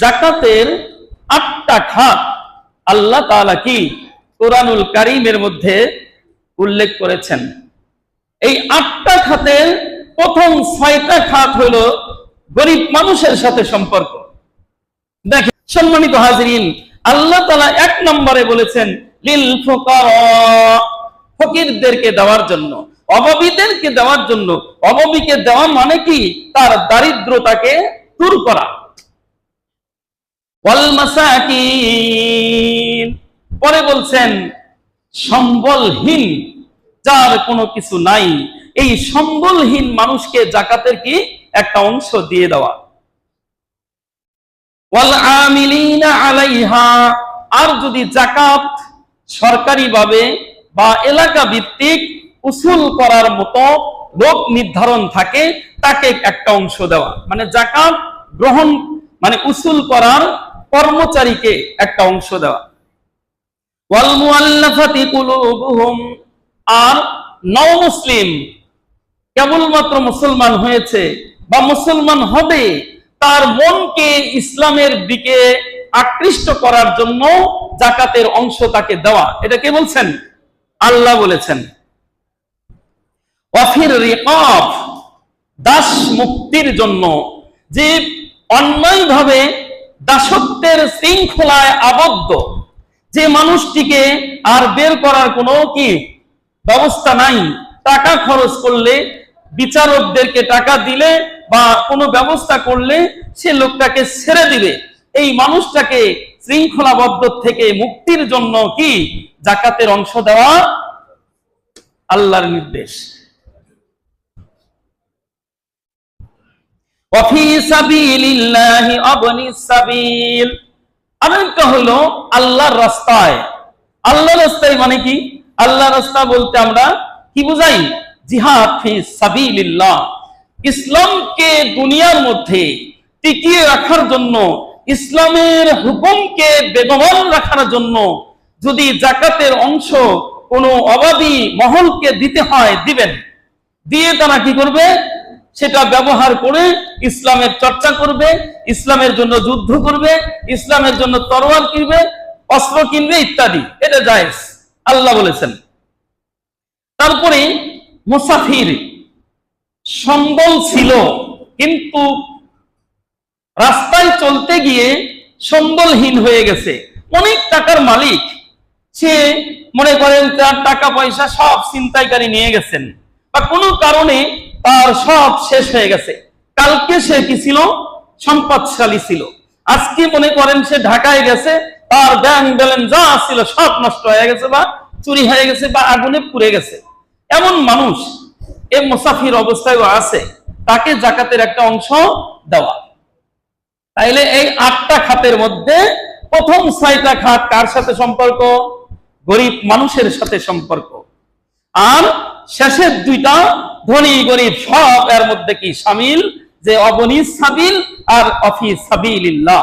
জাকাতের আটটা খাত আল্লাহ তাআলা কি কোরআনুল কারীমের মধ্যে উল্লেখ করেছেন। এই আটটা খাতের প্রথম ছয়টা খাত হলো গরিব মানুষের সাথে সম্পর্ক। দেখেন, সম্মানিত হাজরিন, আল্লাহ তালা এক নম্বরে বলেছেন, লিল ফুকারা ফকিরদেরকে দেওয়ার জন্য, অভাবীদেরকে দেওয়ার জন্য। অভাবীকে দেওয়া মানে কি? তার দারিদ্রতাকে দূর করা। পরে বলছেন, সম্বলহীন, যার কোনো কিছু নাই। এই সম্বলহীন মানুষকে জাকাতের কি? একটা অংশ দিয়ে দেওয়া। আর যদি জাকাত সরকারিভাবে বা এলাকা ভিত্তিক উসুল করার মতো লোক নির্ধারণ থাকে, তাকে একটা অংশ দেওয়া। মানে জাকাত গ্রহণ মানে উসুল করার কর্মচারীকে একটা অংশ দেওয়া। আর নও মুসলিম কেবলমাত্র মুসলমান হয়েছে বা মুসলমান হবে, তার মনকে ইসলামের দিকে আকৃষ্ট করার জন্য জাকাতের অংশ তাকে দেওয়া। এটা কে বলছেন? আল্লাহ বলেছেন। দাস মুক্তির জন্য যে অন্যায়ভাবে দাসত্বের শৃঙ্খলায় আবদ্ধ। যে মানুষটিকে আর বের করার কোনো কি ব্যবস্থা নাই। টাকা খরচ করলে, বিচারকদেরকে টাকা দিলে বা কোনো ব্যবস্থা করলে সে লোকটাকে ছেড়ে দিবে। এই মানুষটাকে শৃঙ্খলাবদ্ধ থেকে মুক্তির জন্য কি জাকাতের অংশ দেওয়া? আল্লাহর নির্দেশ। আরেকটা হলো আল্লাহর রাস্তায়। আল্লাহর রাস্তায় মানে কি? আল্লাহর রাস্তা বলতে আমরা কি বুঝাই? জিহাদ সাবিলিল্লাহ। ইসলামকে দুনিয়ার মধ্যে টিকিয়ে রাখার জন্য, ইসলামের হুকুমকে বেগবান রাখার জন্য যদি জাকাতের অংশ কোনো অবাধী মহলকে দিতে হয়, দিবেন। দিয়ে তারা কি করবে? সেটা ব্যবহার করে ইসলামের চর্চা করবে, ইসলামের জন্য যুদ্ধ করবে, ইসলামের জন্য তরোয়াল কিনবে, অস্ত্র কিনবে ইত্যাদি। এটা জায়েজ, আল্লাহ বলেছেন। তারপরে মুসাফির সম্বল ছিল, কিন্তু রাস্তায় চলতে গিয়ে সম্বলহীন হয়ে গেছে। অনেক টাকার মালিক, সে মনে করেন তার টাকা পয়সা সব ছিনতাইকারী নিয়ে গেছেন। বা কোনো কারণে তার সব শেষ হয়ে গেছে। কালকে সে কি ছিল? সম্পদশালী ছিল। আজকে মনে করেন সে ঢাকায় গেছে, তার ব্যাংক ব্যালেন্স যা ছিল সব নষ্ট হয়ে গেছে বা চুরি হয়ে গেছে বা আগুনে পুড়ে গেছে। এমন মানুষ এ মুসাফির অবস্থায় আছে। তাকে জাকাতের একটা অংশ দেওয়া। তাইলে এই আটটা খাতের মধ্যে প্রথম ছয়টা খাত কার সাথে সম্পর্ক? গরিব মানুষের সাথে সম্পর্ক। আর শেষের দুইটা ধনী গরিব সব এর মধ্যে কি সামিল? যে অবনী সাবিল আর অফি সাবিল্লাহ